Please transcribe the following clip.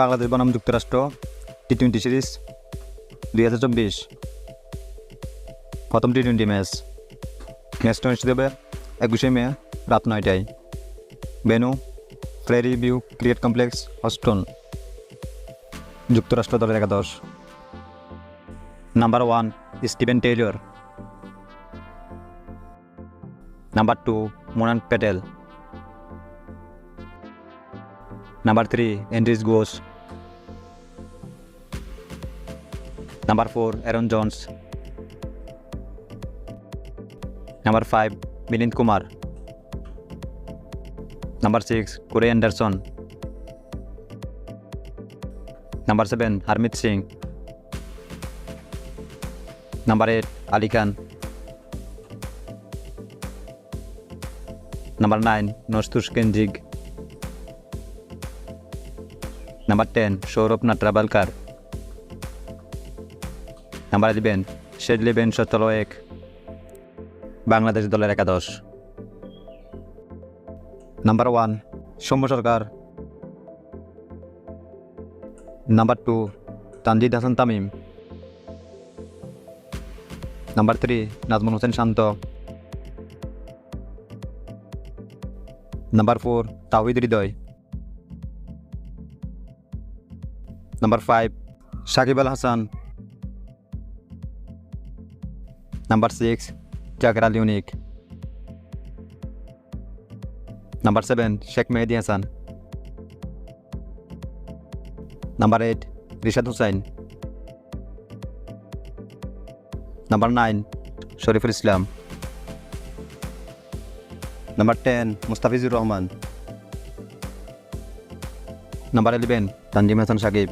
বাংলাদেশ বনাম যুক্তরাষ্ট্র T twenty series দুই হাজার চব্বিশ। প্রথম টি টোয়েন্টি ম্যাচ। ম্যাচটা অনুষ্ঠিত হবে একুশে মে রাত নয়টায়। Venue Prairie View cricket complex Houston যুক্তরাষ্ট্র দলের একাদশ। Number one, Steven Taylor. Number two, Monank Patel. Number three Andries Gous number four Aaron Jones number five Milind Kumar number six Corey Anderson number seven Harmeet Singh number eight Ali Khan number nine Nosthush Kenjige number ten Saurabh Netravalkar number eleven Shadley van সতল এক বাংলাদেশ দলের একাদশ number one Soumya Sarkar number two Tanzid Hasan Tamim number three Najmul Hossain Shanto number four Towhid Hridoy number five Shakib Al Hasan number six Jaker Ali Anik number seven Sheikh Mehedi Hasan number eight Rishad Hossain number nine Shoriful Islam number ten Mustafizur Rahman number eleven Tanzim Hasan Sakib